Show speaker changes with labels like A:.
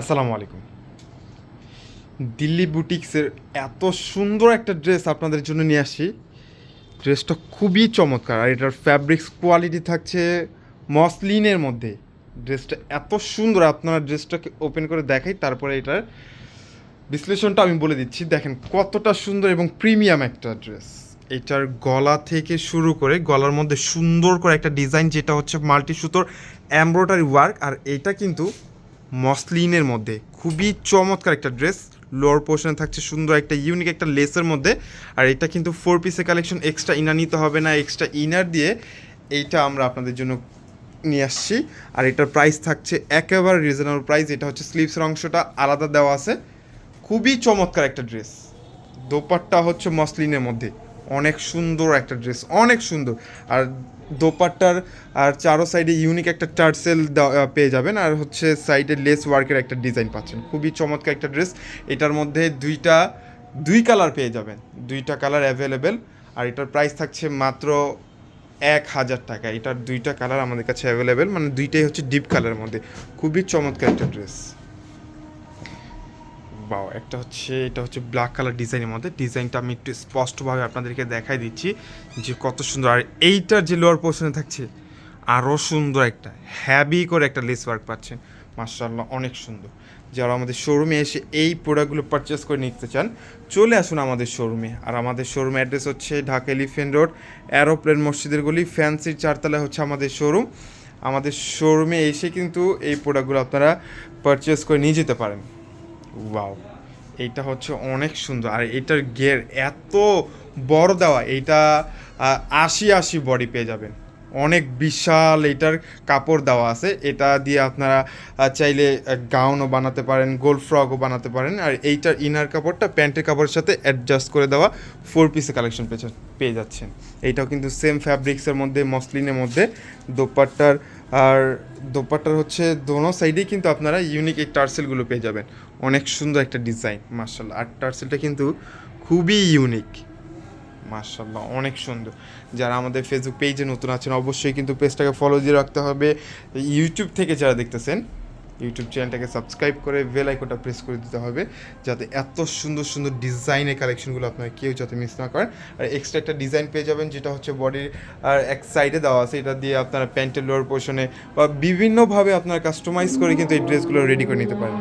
A: আসসালামু আলাইকুম। দিল্লি বুটিক্সের এত সুন্দর একটা ড্রেস আপনাদের জন্য নিয়ে আসি। ড্রেসটা খুবই চমৎকার, আর এটার ফ্যাব্রিক্স কোয়ালিটি থাকছে মসলিনের মধ্যে। ড্রেসটা এত সুন্দর, আপনারা ড্রেসটাকে ওপেন করে দেখাই, তারপরে এটার বিশ্লেষণটা আমি বলে দিচ্ছি। দেখেন কতটা সুন্দর এবং প্রিমিয়াম একটা ড্রেস। এটার গলা থেকে শুরু করে গলার মধ্যে সুন্দর করে একটা ডিজাইন যেটা হচ্ছে মাল্টি সুতোর এমব্রয়ডারি ওয়ার্ক আর এটা কিন্তু মসলিনের মধ্যে। খুবই চমৎকার একটা ড্রেস। লোয়ার পোর্শনে থাকছে সুন্দর একটা ইউনিক একটা লেসের মধ্যে। আর এটা কিন্তু ফোর পিসের কালেকশন এক্সট্রা ইনার নিতে হবে না এক্সট্রা ইনার দিয়ে এইটা আমরা আপনাদের জন্য নিয়ে আসছি। আর এটার প্রাইস থাকছে একেবারে রিজনেবল প্রাইস এটা হচ্ছে স্লিভসের অংশটা আলাদা দেওয়া আছে। খুবই চমৎকার একটা ড্রেস। দোপাট্টা হচ্ছে মসলিনের মধ্যে। অনেক সুন্দর একটা ড্রেস, অনেক সুন্দর। আর দোপাট্টার আর চারো সাইডে ইউনিক একটা টার্সেল পেয়ে যাবেন। আর হচ্ছে সাইডে লেস ওয়ার্কের একটা ডিজাইন পাচ্ছেন। খুবই চমৎকার একটা ড্রেস এটার মধ্যে দুইটা, দুই কালার পেয়ে যাবেন। দুইটা কালার অ্যাভেলেবেল আর এটার প্রাইস থাকছে মাত্র এক হাজার টাকা। এটার দুইটা কালার আমাদের কাছে অ্যাভেলেবেল মানে দুইটাই হচ্ছে ডিপ কালারের মধ্যে। খুবই চমৎকার একটা ড্রেস বাও, একটা হচ্ছে, এটা হচ্ছে ব্ল্যাক কালার ডিজাইনের মধ্যে। ডিজাইনটা আমি একটু স্পষ্টভাবে আপনাদেরকে দেখাই দিচ্ছি যে কত সুন্দর। আর এইটার যে লোয়ার পোর্শনে থাকছে আরও সুন্দর একটা হ্যাভি করে একটা লেস ওয়ার্ক পাচ্ছেন। মার্শাল্লাহ অনেক সুন্দর। যারা আমাদের শোরুমে এসে এই প্রোডাক্টগুলো পারচেস করে নিতে চান, চলে আসুন আমাদের শোরুমে আর আমাদের শোরুম অ্যাড্রেস হচ্ছে ঢাকা এলিফেন্ট রোড অ্যারোপ্লেন মসজিদের গলি ফ্যান্সির চারতলায় হচ্ছে আমাদের শোরুম আমাদের শোরুমে এসে কিন্তু এই প্রোডাক্টগুলো আপনারা পারচেস করে নিয়ে যেতে পারেন। ওয়াও, এইটা হচ্ছে অনেক সুন্দর। আর এটার গের এত বড় দেওয়া, এইটা আশি আশি বডি পেয়ে যাবেন। অনেক বিশাল এটার কাপড় দেওয়া আছে। এটা দিয়ে আপনারা চাইলে গাউনও বানাতে পারেন গোল ফ্রকও বানাতে পারেন। আর এইটার ইনার কাপড়টা প্যান্টের কাপড়ের সাথে অ্যাডজাস্ট করে দেওয়া ফোর পিসে কালেকশন পেয়ে যাচ্ছেন। এইটাও কিন্তু সেম ফ্যাব্রিক্সের মধ্যে, মসলিনের মধ্যে। দোপাট্টার, আর দোপাট্টার হচ্ছে দোনো সাইডেই কিন্তু আপনারা ইউনিক এই টার্সেলগুলো পেয়ে যাবেন। অনেক সুন্দর একটা ডিজাইন মার্শাল আর টার্সেলটা কিন্তু খুবই ইউনিক মার্শাল্লাহ অনেক সুন্দর। যারা আমাদের ফেসবুক পেজে নতুন আছেন, অবশ্যই কিন্তু পেজটাকে ফলো দিয়ে রাখতে হবে। ইউটিউব থেকে যারা দেখতেছেন ইউটিউব চ্যানেলটাকে সাবস্ক্রাইব করে বেল আইকনটা প্রেস করে দিতে হবে, যাতে এত সুন্দর সুন্দর ডিজাইনের কালেকশনগুলো আপনারা কেউ যাতে মিস না করেন। আর এক্সট্রা একটা ডিজাইন পেয়ে যাবেন, যেটা হচ্ছে বডির আর এক সাইডে দেওয়া আছে, এটা দিয়ে আপনারা প্যান্টের লোয়ার পোর্শনে বা বিভিন্নভাবে আপনারা কাস্টমাইজ করে কিন্তু এই ড্রেসগুলো রেডি করে নিতে পারেন।